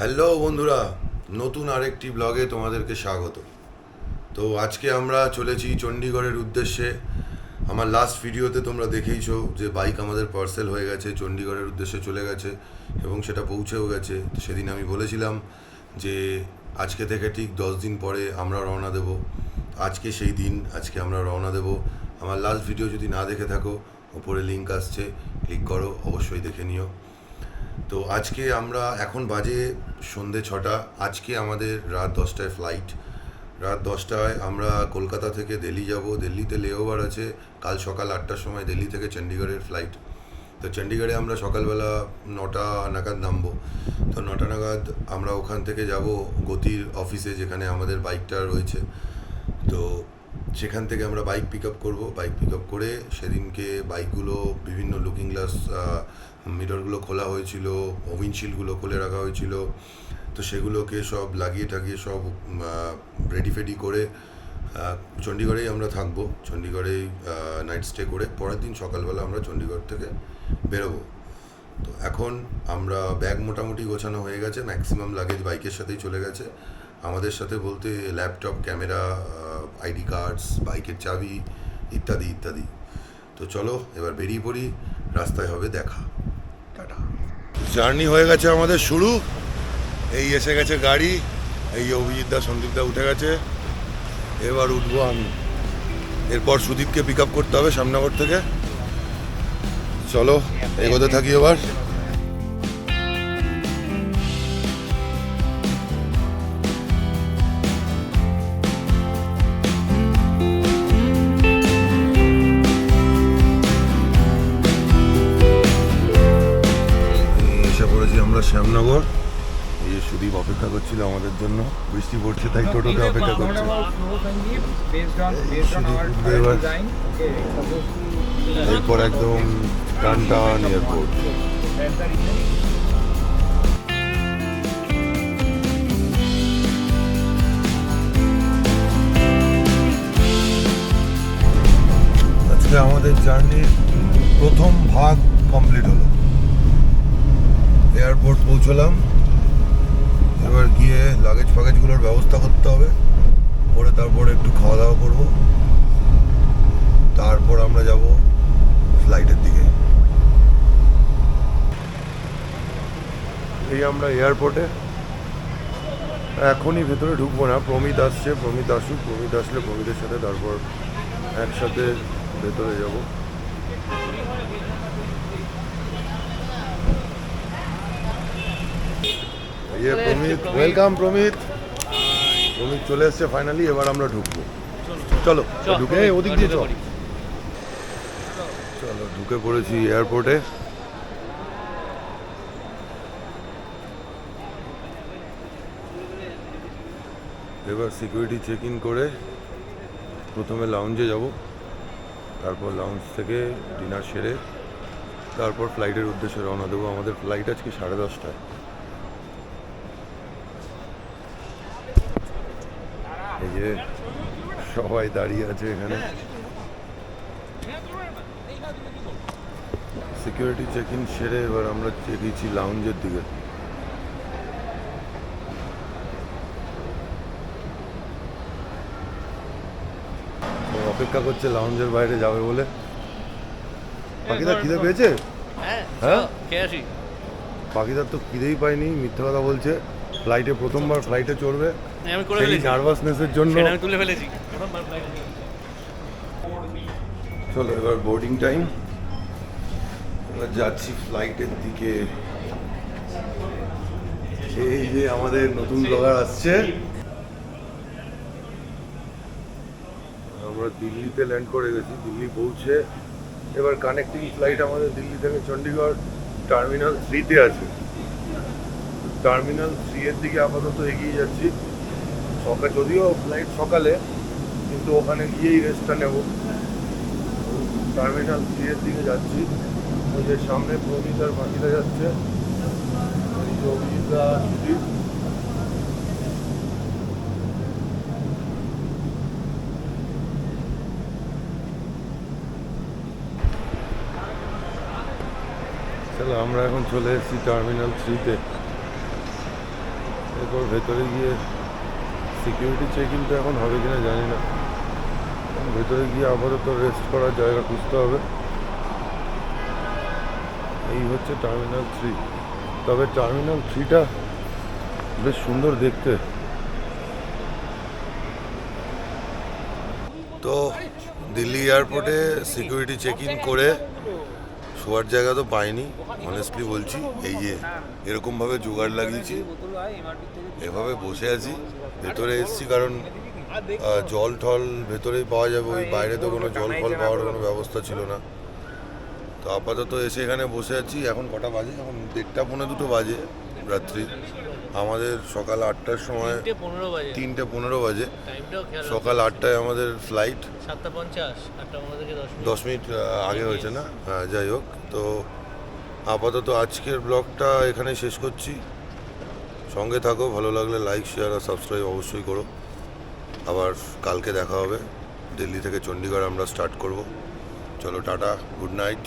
Hello বন্ধুরা, নতুন আরেকটি ব্লগে তোমাদেরকে স্বাগত। তো আজকে আমরা চলেছি চণ্ডীগড়ের উদ্দেশ্যে। আমার লাস্ট ভিডিওতে তোমরা দেখেইছো যে বাইক আমাদের পার্সেল হয়ে গেছে, চণ্ডীগড়ের উদ্দেশ্যে চলে গেছে এবং সেটা পৌঁছেও গেছে। সেদিন আমি বলেছিলাম যে আজকে থেকে ঠিক দশ দিন পরে আমরা রওনা দেব। আজকে সেই দিন, আজকে আমরা রওনা দেব। আমার লাস্ট ভিডিও যদি না দেখে থাকো, ওপরে লিঙ্ক আসছে ক্লিক করো, অবশ্যই দেখে নিও। তো আজকে আমরা এখন বাজে সন্ধে ছটা। আজকে আমাদের রাত দশটায় ফ্লাইট রাত দশটায় আমরা কলকাতা থেকে দিল্লি যাব। দিল্লিতে লেওভার আছে। কাল সকাল আটটার সময় দিল্লি থেকে চণ্ডীগড়ের ফ্লাইট তো চণ্ডীগড়ে আমরা সকালবেলা নটা নাগাদ নামবো। তো নটা নাগাদ আমরা ওখান থেকে যাব গতির অফিসে যেখানে আমাদের বাইকটা রয়েছে। তো সেখান থেকে আমরা বাইক পিক আপ করব। বাইক পিক আপ করে সেদিনকে বাইকগুলো বিভিন্ন লুকিং গ্লাস মিররগুলো খোলা হয়েছিল উইন্ডশিল্ডগুলো খুলে রাখা হয়েছিল। তো সেগুলোকে সব লাগিয়ে টাগিয়ে সব রেডি ফেডি করে চণ্ডীগড়েই আমরা থাকব। চণ্ডীগড়েই নাইট স্টে করে পরের দিন সকালবেলা আমরা চণ্ডীগড় থেকে বেরোবো। তো এখন আমরা ব্যাগ মোটামুটি গোছানো হয়ে গেছে ম্যাক্সিমাম লাগেজ বাইকের সাথেই চলে গেছে। আমাদের সাথে বলতে ল্যাপটপ ক্যামেরা আইডি কার্ডস বাইকের চাবি, ইত্যাদি ইত্যাদি। তো চলো এবার বেরিয়ে পড়ি, রাস্তায় হবে দেখা। টাটা জার্নি হয়ে গেছে আমাদের শুরু। এই এসে গেছে গাড়ি, এই অভিজিৎ দা, সন্দীপ দা উঠে গেছে। এবার উঠবো আমি। এরপর সুদীপকে পিক আপ করতে হবে সামনগর থেকে। চলো, এগোতে থাকি এবার। আমরা শ্যামনগর। এই সুদীপ অপেক্ষা করছিল আমাদের জন্য। বৃষ্টি পড়ছে, তাই টোটোতে অপেক্ষা করছে। এরপর একদম টান টান এয়ারপোর্ট। আজকে আমাদের জার্নির প্রথম ভাগ কমপ্লিট হলো। এয়ারপোর্ট পৌঁছলাম। এবার গিয়ে লাগেজ ফাগেজগুলোর ব্যবস্থা করতে হবে। করে তারপরে একটু খাওয়া দাওয়া করব। তারপর আমরা যাব ফ্লাইটের দিকে। এই আমরা এয়ারপোর্টে। এখনই ভেতরে ঢুকবো না। প্রমিত আসছে, প্রমিত আসুক, প্রমিত আসলে প্রমিতের সাথে তারপর একসাথে ভেতরে যাব। ইয়ে প্রমিত ওয়েলকাম প্রমিত প্রমিত চলে এসছে ফাইনালি এবার আমরা ঢুকবো চলো ঢুকে ওদিক দিয়ে চল চলো ঢুকে পড়েছি এয়ারপোর্টে এবার সিকিউরিটি চেক ইন করে প্রথমে লাউঞ্জে যাব। তারপর লাউঞ্জ থেকে ডিনার সেরে তারপর ফ্লাইটের উদ্দেশ্যে রওনা দেবো। আমাদের ফ্লাইট আজকে সাড়ে দশটায়। এই যে সবাই দাঁড়িয়ে আছে এখানে। সিকিউরিটি চেক ইন সেরে এবার আমরা চেকেছি লাউঞ্জের দিকে। অপেক্ষা করছে লাউঞ্জের বাইরে যাবে বলে। পাখিদার খিদে পেয়েছে? হ্যাঁ হ্যাঁ? পাখিদার তো খিদেই পায়নি মিথ্যা কথা বলছে। ফ্লাইটে প্রথমবার ফ্লাইটে চড়বে। আমি করে ফেলেছি। নার্ভাসনেসের জন্য সেটা আমি তুলে ফেলেছি। চলো এবার বোর্ডিং টাইম এবার যাচ্ছি ফ্লাইটের দিকে। এই যে আমাদের নতুন ব্লগার আসছে। আমরা দিল্লিতে ল্যান্ড করে গেছি দিল্লি পৌঁছে। এবার কানেক্টিং ফ্লাইট আমাদের দিল্লি থেকে চণ্ডীগড় টার্মিনাল থ্রিতে আছে। টার্মিনাল থ্রি এর দিকে আপাতত এগিয়ে যাচ্ছি। সকাল যদিও ফ্লাইট সকালে, কিন্তু ওখানে গিয়েই রেস্টটা নেব। টার্মিনাল থ্রি এর দিকে যাচ্ছি। ওই যে সামনে প্রমিত আর বাকিরা যাচ্ছে। অভিজিৎরা সুদীপ। আমরা এখন চলে এসেছি টার্মিনাল থ্রিতে এরপর ভেতরে গিয়ে সিকিউরিটি চেক তো এখন হবে কিনা জানি না। ভেতরে গিয়ে আপাতত রেস্ট করার জায়গা খুঁজতে হবে। এই হচ্ছে টার্মিনাল থ্রি তবে টার্মিনাল থ্রিটা বেশ সুন্দর দেখতে। তো দিল্লি এয়ারপোর্টে সিকিউরিটি চেক ইন করে শোয়ার জায়গা তো পাইনি অনেস্টলি বলছি। এই যে এরকমভাবে জোগাড় লাগিয়েছি, এভাবে বসে আছি, ভেতরে এসেছি কারণ জল ঠল ভেতরেই পাওয়া যাবে, ওই বাইরে তো কোনো জল ফল পাওয়ার কোনো ব্যবস্থা ছিল না। তো আপাতত এসে এখানে বসে আছি, এখন কটা বাজে? এখন দেড়টা, পৌনে দুটো বাজে রাত্রি। আমাদের সকাল আটটার সময় তিনটে পনেরো বাজে। সকাল আটটায় আমাদের ফ্লাইট সাতটা পঞ্চাশ দশ মিনিট। আগে হয়েছে না? হ্যাঁ যাই হোক। তো আপাতত আজকের ব্লগটা এখানে শেষ করছি। সঙ্গে থাকো ভালো লাগলে লাইক শেয়ার আর সাবস্ক্রাইব অবশ্যই করো। আবার কালকে দেখা হবে। দিল্লি থেকে চণ্ডীগড় আমরা স্টার্ট করব। চলো টাটা গুড নাইট